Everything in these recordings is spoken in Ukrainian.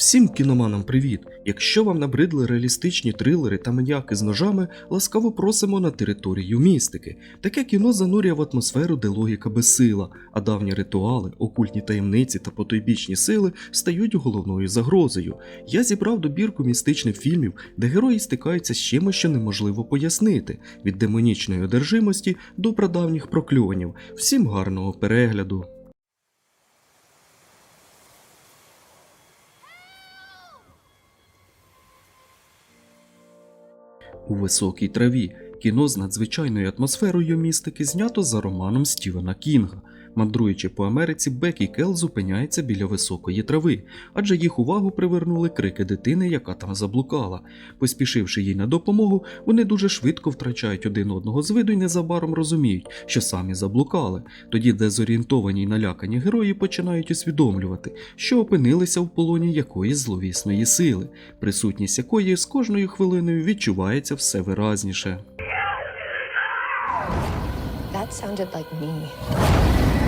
Всім кіноманам привіт! Якщо вам набридли реалістичні трилери та маніяки з ножами, ласкаво просимо на територію містики. Таке кіно занурює в атмосферу, де логіка безсила, а давні ритуали, окультні таємниці та потойбічні сили стають головною загрозою. Я зібрав добірку містичних фільмів, де герої стикаються з чимось, що неможливо пояснити, від демонічної одержимості до прадавніх прокльонів. Всім гарного перегляду! У високій траві кіно з надзвичайною атмосферою містики знято за романом Стівена Кінга. Мандруючи по Америці, Бек і Кел зупиняються біля високої трави, адже їх увагу привернули крики дитини, яка там заблукала. Поспішивши їй на допомогу, вони дуже швидко втрачають один одного з виду і незабаром розуміють, що самі заблукали. Тоді дезорієнтовані й налякані герої починають усвідомлювати, що опинилися в полоні якоїсь зловісної сили, присутність якої з кожною хвилиною відчувається все виразніше. That sounded like me.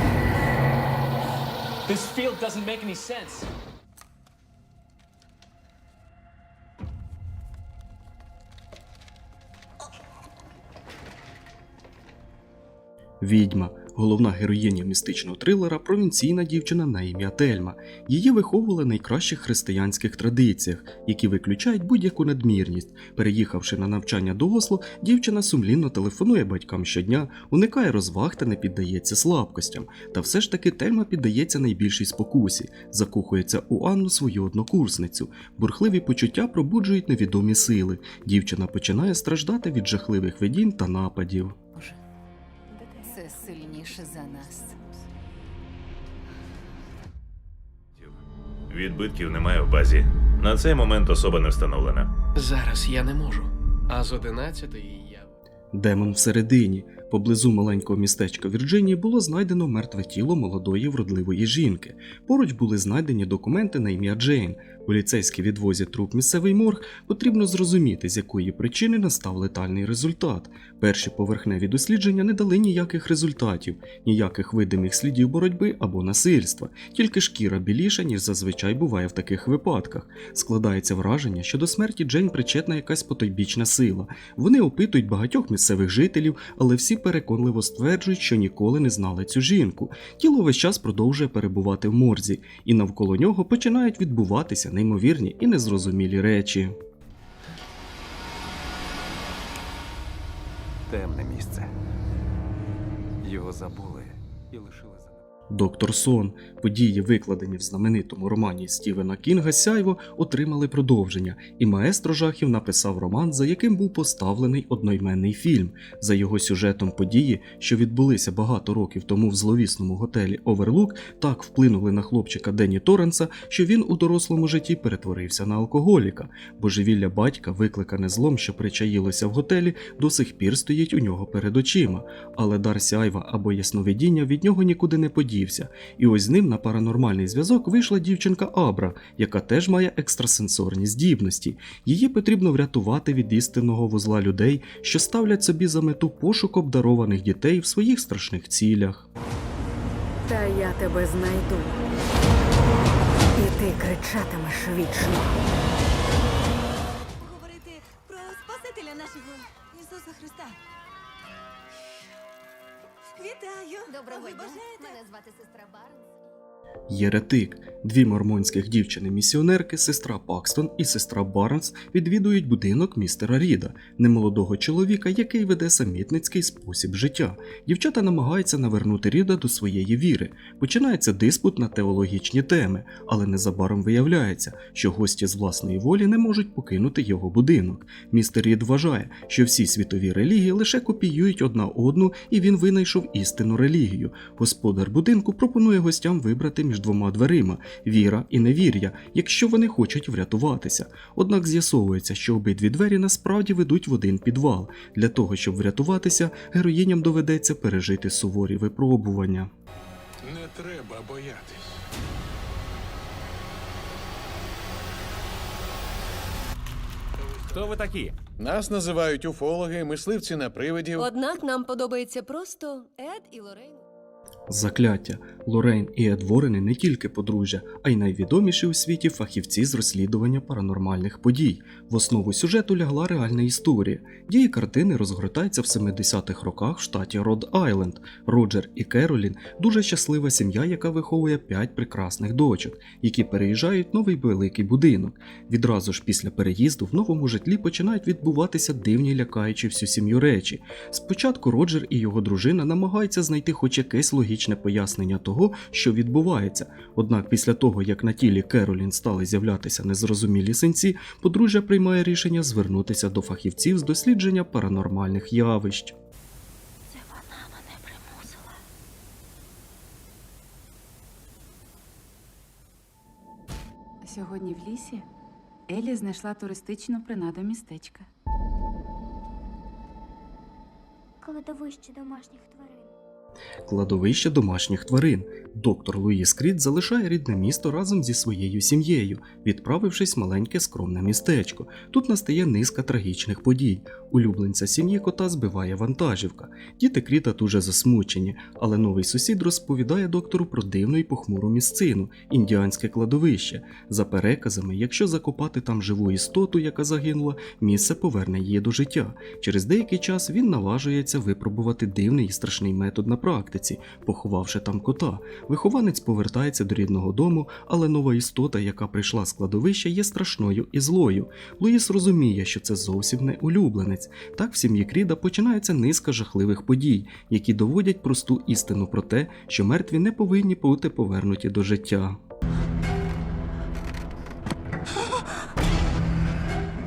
This field doesn't make any sense. Відьма, головна героїня містичного трилера, провінційна дівчина на ім'я Тельма. Її виховували в найкращих християнських традиціях, які виключають будь-яку надмірність. Переїхавши на навчання до Осло, дівчина сумлінно телефонує батькам щодня, уникає розваг та не піддається слабкостям. Та все ж таки Тельма піддається найбільшій спокусі, закохується у Анну свою однокурсницю. Бурхливі почуття пробуджують невідомі сили. Дівчина починає страждати від жахливих видінь та нападів. Сильніше за нас. Відбитків немає в базі. На цей момент особа не встановлена. Зараз я не можу. А з 11 я. Демон всередині. Поблизу маленького містечка Вірджинії було знайдено мертве тіло молодої вродливої жінки. Поруч були знайдені документи на ім'я Джейн. Поліцейські відвозять труп місцевий морг. Потрібно зрозуміти, з якої причини настав летальний результат. Перші поверхневі дослідження не дали ніяких результатів, ніяких видимих слідів боротьби або насильства, тільки шкіра біліша, ніж зазвичай буває в таких випадках. Складається враження, що до смерті Джейн причетна якась потойбічна сила. Вони опитують багатьох місцевих жителів, але всі переконливо стверджують, що ніколи не знали цю жінку. Тіло весь час продовжує перебувати в морзі, і навколо нього починають відбуватися неймовірні і незрозумілі речі. Темне місце. Його забули і лишили за. Доктор Сон, події, викладені в знаменитому романі Стівена Кінга Сяйво, отримали продовження, і маестро жахів написав роман, за яким був поставлений одноіменний фільм. За його сюжетом події, що відбулися багато років тому в зловісному готелі Оверлук, так вплинули на хлопчика Дені Торренса, що він у дорослому житті перетворився на алкоголіка. Божевілля батька, викликане злом, що причаїлося в готелі, до сих пір стоїть у нього перед очима. Але дар сяйва або ясновидіння від нього нікуди не подівся. І ось з ним на паранормальний зв'язок вийшла дівчинка Абра, яка теж має екстрасенсорні здібності. Її потрібно врятувати від істинного вузла людей, що ставлять собі за мету пошук обдарованих дітей в своїх страшних цілях. Та я тебе знайду. І ти кричатимеш вічно. говорити про Спасителя нашого Ісуса Христа. Вітаю! Доброго Ви дня. бажаєте? Мене звати сестра Барнс. Єретик, дві мормонських дівчини-місіонерки, сестра Пакстон і сестра Барнс відвідують будинок містера Ріда, немолодого чоловіка, який веде самітницький спосіб життя. Дівчата намагаються навернути Ріда до своєї віри. Починається диспут на теологічні теми, але незабаром виявляється, що гості з власної волі не можуть покинути його будинок. Містер Рід вважає, що всі світові релігії лише копіюють одна одну, і він винайшов істинну релігію. Господар будинку пропонує гостям вибрати між двома дверима віра і невір'я, якщо вони хочуть врятуватися. Однак з'ясовується, що обидві двері насправді ведуть в один підвал. Для того, щоб врятуватися, героїням доведеться пережити суворі випробування. Не треба боятись. Хто ви такі? Нас називають уфологи, мисливці на привидів. Однак нам подобається просто Ед і Лорейн. Закляття Лорейн і Ед Ворени не тільки подружжя, а й найвідоміші у світі фахівці з розслідування паранормальних подій. В основу сюжету лягла реальна історія. Дії картини розгортаються в 70-х роках в штаті Род Айленд. Роджер і Керолін дуже щаслива сім'я, яка виховує п'ять прекрасних дочок, які переїжджають в новий великий будинок. Відразу ж після переїзду в новому житлі починають відбуватися дивні лякаючі всю сім'ю речі. Спочатку Роджер і його дружина намагаються знайти хоч якесь логічне пояснення того, що відбувається. Однак після того, як на тілі Керолін стали з'являтися незрозумілі синці, подружжя приймає рішення звернутися до фахівців з дослідження паранормальних явищ. Це вона мене примусила. Сьогодні в лісі Елі знайшла туристичну принаду містечка. Кладовище домашніх тварин. Кладовище домашніх тварин. Доктор Луїс Кріт залишає рідне місто разом зі своєю сім'єю, відправившись в маленьке скромне містечко. Тут настає низка трагічних подій. Улюбленця сім'ї кота збиває вантажівка. Діти Кріта дуже засмучені, але новий сусід розповідає доктору про дивну і похмуру місцину індіанське кладовище. За переказами, якщо закопати там живу істоту, яка загинула, місце поверне її до життя. Через деякий час він наважується випробувати дивний і страшний метод на практиці, поховавши там кота. Вихованець повертається до рідного дому, але нова істота, яка прийшла з кладовища, є страшною і злою. Луїс розуміє, що це зовсім не улюбленець. Так в сім'ї Кріда починається низка жахливих подій, які доводять просту істину про те, що мертві не повинні бути повернуті до життя.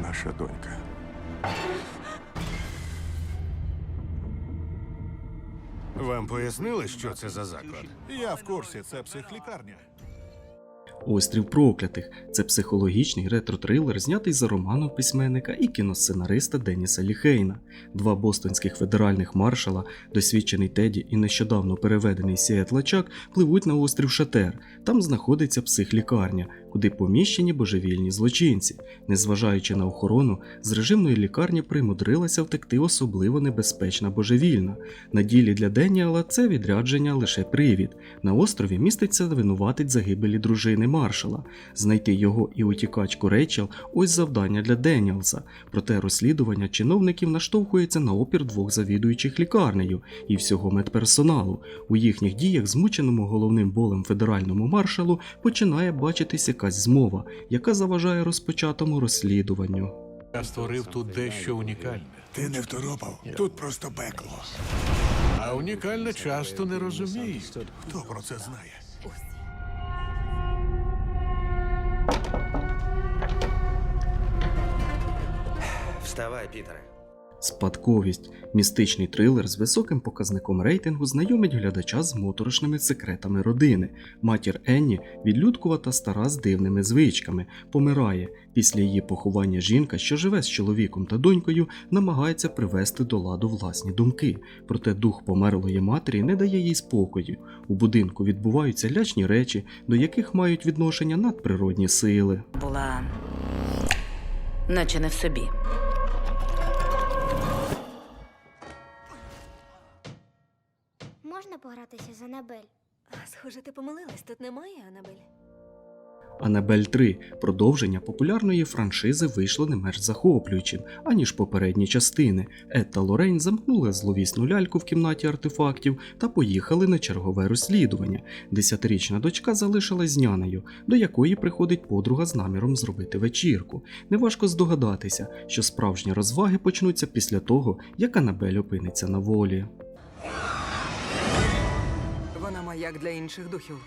Наша донька. Вам пояснили, що це за заклад? Я в курсі, це психлікарня. Острів проклятих це психологічний ретро-трилер, знятий за романом письменника і кіносценариста Деніса Ліхейна. Два бостонських федеральних маршала, досвідчений Теді і нещодавно переведений Сіет Лачак, пливуть на острів Шатер. Там знаходиться психлікарня, куди поміщені божевільні злочинці. Незважаючи на охорону, з режимної лікарні примудрилася втекти особливо небезпечна божевільна. На ділі для Деніала це відрядження лише привід. На острові міститься винуватець загибелі дружини маршала. Знайти його і утікачку Рейчел ось завдання для Деніалса. Проте розслідування чиновників наштовхується на опір двох завідуючих лікарнею і всього медперсоналу. У їхніх діях змученому головним болем федеральному маршалу починає бачитись якась змова, яка заважає розпочатому розслідуванню. Я створив тут дещо унікальне. Ти не второпав? Тут просто пекло. А унікальне часто не розуміють. Хто про це знає? Вставай, Пітере. Спадковість містичний трилер з високим показником рейтингу знайомить глядача з моторошними секретами родини. Матір Енні, відлюдкувата стара з дивними звичками, помирає. Після її поховання жінка, що живе з чоловіком та донькою, намагається привести до ладу власні думки. Проте дух померлої матері не дає їй спокою. У будинку відбуваються лячні речі, до яких мають відношення надприродні сили. Була наче не в собі. Погратися з Анабель? Схоже, ти помилилась, тут немає Анабель. Анабель 3 продовження популярної франшизи вийшло не менш захоплюючим, аніж попередні частини. Ед та Лорейн замкнули зловісну ляльку в кімнаті артефактів та поїхали на чергове розслідування. Десятирічна дочка залишилась з нянею, до якої приходить подруга з наміром зробити вечірку. Неважко здогадатися, що справжні розваги почнуться після того, як Анабель опиниться на волі. Маяк для інших духів.